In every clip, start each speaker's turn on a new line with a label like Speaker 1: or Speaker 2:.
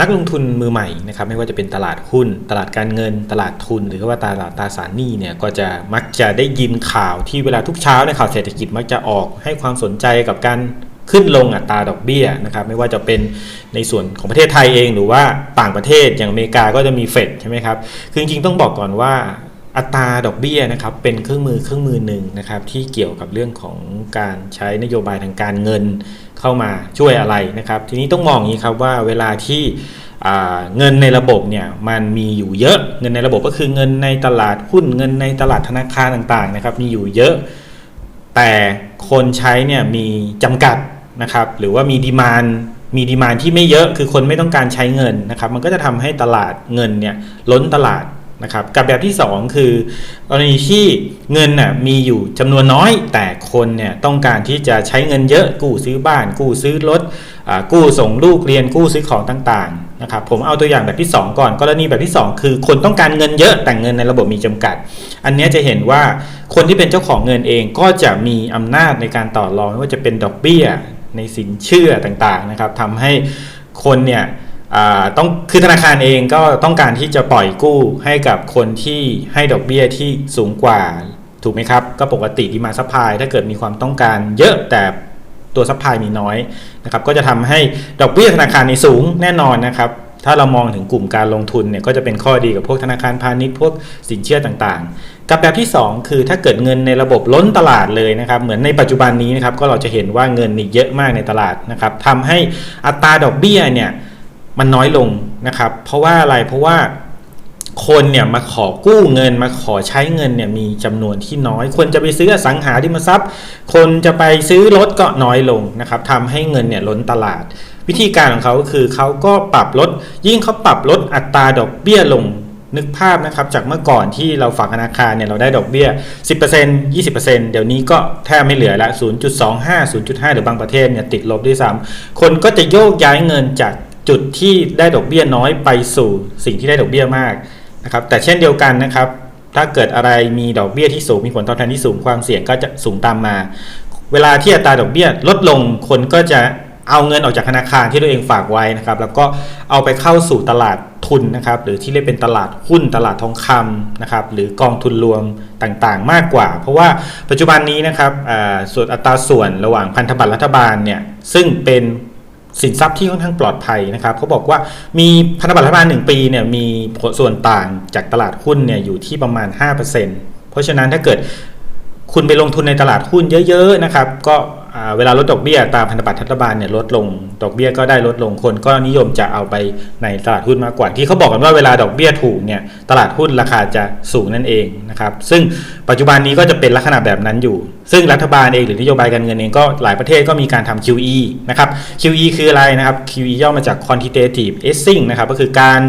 Speaker 1: นักลงทุนมือใหม่นะครับไม่ว่าจะเป็นตลาดหุ้น ตลาดการเงิน ตลาดทุน หรือว่าตลาดตราสารหนี้เนี่ยก็จะมักจะได้ยินข่าวที่เวลาทุกเช้าในข่าวเศรษฐกิจมักจะออกให้ความสนใจกับการขึ้นลงอัตราดอกเบี้ยนะครับไม่ว่าจะเป็นในส่วนของประเทศไทยเองหรือว่าต่างประเทศอย่างอเมริกาก็จะมีเฟดใช่ไหมครับคือจริงๆต้องบอกก่อนว่า อัตราดอกเบี้ยนะครับเป็นเครื่องมือเครื่องมือหนึ่งนะครับที่เกี่ยวกับเรื่องของการใช้นโยบายทางการเงินเข้ามาช่วยอะไรนะครับ ทีนี้ต้องมองอย่างนี้ครับว่าเวลาที่เงินในระบบเนี่ยมันมีอยู่เยอะเงินในระบบก็คือเงินในตลาดหุ้นเงินในตลาดธนาคารต่างๆนะครับมีอยู่เยอะ แต่คนใช้เนี่ยมีจำกัดนะครับหรือว่ามีดีมานมีดีมานที่ไม่เยอะคือคนไม่ต้องการใช้เงินนะครับมันก็จะทำให้ตลาดเงินเนี่ยล้นตลาด นะครับกับแบบที่ 2 คือกรณีที่เงินน่ะมีอยู่จำนวนน้อย แต่คนเนี่ยต้องการที่จะใช้เงินเยอะกู้ซื้อบ้าน กู้ซื้อรถกู้ส่งลูกเรียนกู้ซื้อของต่างๆนะครับผมเอาตัวอย่างแบบที่ 2 ก่อน กรณีแบบที่ 2 คือคนต้องการเงินเยอะแต่เงินในระบบมีจำกัด อันนี้จะเห็นว่าคนที่เป็นเจ้าของเงินเองก็จะมีอำนาจในการต่อรองไม่ว่าจะเป็นดอกเบี้ยในสินเชื่อต่างๆนะครับทำให้คนเนี่ย ต้องคือธนาคารเองก็ต้องการที่จะปล่อยกู้ให้กับคนที่ให้ดอกเบี้ยที่สูงกว่าถูกไหมครับ ก็ปกติดีมาซัพพลายถ้าเกิดมีความต้องการเยอะแต่ตัวซัพพลายมีน้อยนะครับก็จะทำให้ดอกเบี้ยธนาคารในสูงแน่นอนนะครับ ถ้าเรามองถึงกลุ่มการลงทุนเนี่ยก็จะเป็นข้อดีกับพวกธนาคารพาณิชย์พวกสินเชื่อต่างๆ กับแบบที่ 2 คือถ้าเกิดเงินในระบบล้นตลาดเลยนะครับ เหมือนในปัจจุบันนี้นะครับก็เราจะเห็นว่าเงินนี่เยอะมากในตลาดนะครับทำให้อัตราดอกเบี้ยเนี่ย มันน้อยลงนะครับ เพราะว่าอะไรเพราะว่าคนเนี่ยมาขอกู้เงินมาขอใช้เงินเนี่ยมีจำนวนที่น้อย คนจะไปซื้อสังหาริมทรัพย์ คนจะไปซื้อรถก็น้อยลงนะครับทำให้เงินเนี่ยล้นตลาด วิธีการของเขาคือเขาก็ปรับลด ยิ่งเขาปรับลดอัตราดอกเบี้ยลงนึกภาพนะครับจากเมื่อก่อนที่เราฝากธนาคารเนี่ยเราได้ดอกเบี้ย 10% 20%เดี๋ยวนี้ก็แทบไม่เหลือละ0.25 0.5 หรือบางประเทศเนี่ยติดลบด้วยซ้ำคนก็จะโยกย้ายเงินจาก จุดที่ได้ดอกเบี้ยน้อยไปสู่สิ่งที่ได้ดอกเบี้ยมากนะครับแต่เช่นเดียวกันนะครับ ถ้าเกิดอะไรมีดอกเบี้ยที่สูงมีผลตอบแทนที่สูงความเสี่ยงก็จะสูงตามมา เวลาที่อัตราดอกเบี้ยลดลงคนก็จะเอาเงินออกจากธนาคารที่ตัวเองฝากไว้นะครับ แล้วก็เอาไปเข้าสู่ตลาดทุนนะครับ หรือที่เรียกเป็นตลาดหุ้นตลาดทองคำนะครับ หรือกองทุนรวมต่างๆ มากกว่า เพราะว่าปัจจุบันนี้นะครับส่วนอัตราส่วนระหว่างพันธบัตรรัฐบาลเนี่ยซึ่งเป็น สินทรัพย์ที่ค่อนข้างปลอดภัยนะครับเขาบอกว่ามีพันธบัตรรัฐบาล1ปีเนี่ยมีส่วนต่างจากตลาดหุ้นเนี่ยอยู่ที่ประมาณ 5%เพราะฉะนั้นถ้าเกิดคุณไปลงทุนในตลาดหุ้นเยอะ ๆ นะครับ ก็ เวลาลดดอกเบี้ยตามพันธบัตรรัฐบาลเนี่ยลดลงดอกเบี้ยก็ได้ลดลงคนก็นิยมจะเอาไปในตลาดหุ้นมากกว่า ที่เขาบอกกันว่าเวลาดอกเบี้ยถูกเนี่ยตลาดหุ้นราคาจะสูงนั่นเองนะครับซึ่งปัจจุบันนี้ก็จะเป็นลักษณะแบบนั้นอยู่ ซึ่งรัฐบาลเองหรือนโยบายการเงินเองก็หลายประเทศก็มีการทำ QE นะครับ QE คืออะไรนะครับ QE ย่อมาจาก quantitative easing นะครับก็คือการ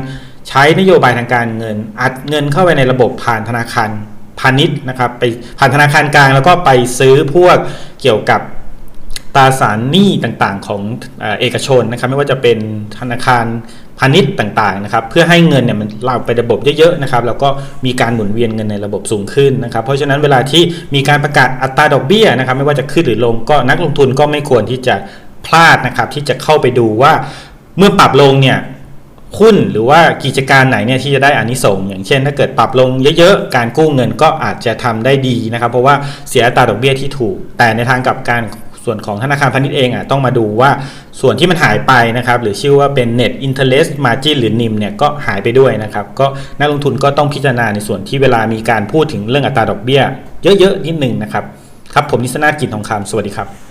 Speaker 1: ใช้นโยบายทางการเงิน อัดเงินเข้าไปในระบบผ่านธนาคารพาณิชย์นะครับไปผ่านธนาคารกลางแล้วก็ไปซื้อพวกเกี่ยวกับ ตราสารหนี้ต่างๆ ของเอกชนนะครับไม่ว่าจะเป็นธนาคารพาณิชย์ต่างๆนะครับเพื่อให้เงินเนี่ยมันเราไประบบเยอะๆนะครับแล้วก็มีการหมุนเวียนเงินในระบบสูงขึ้นนะครับเพราะฉะนั้นเวลาที่มีการประกาศอัตราดอกเบี้ยนะครับไม่ว่าจะขึ้นหรือลงก็นักลงทุนก็ไม่ควรที่จะพลาดนะครับที่จะเข้าไปดูว่าเมื่อปรับลงเนี่ยหุ้นหรือว่ากิจการไหนเนี่ยที่จะได้อานิสงส์อย่างเช่น ถ้าเกิดปรับลงเยอะๆ การกู้เงินก็อาจจะทำได้ดีนะครับ เพราะว่าเสียอัตราดอกเบี้ยที่ถูก แต่ในทางกลับการ ส่วนของธนาคารพาณิชย์เองอะต้องมาดูว่าส่วนที่มันหายไปนะครับหรือชื่อว่าเป็น net interest margin หรือ NIM เนี่ยก็หายไปด้วยนะครับก็นักลงทุนก็ต้องพิจารณาในส่วนที่เวลามีการพูดถึงเรื่องอัตราดอกเบี้ย เยอะๆนิดนึงนะครับครับผมนิสนากิจทองคำสวัสดีครับ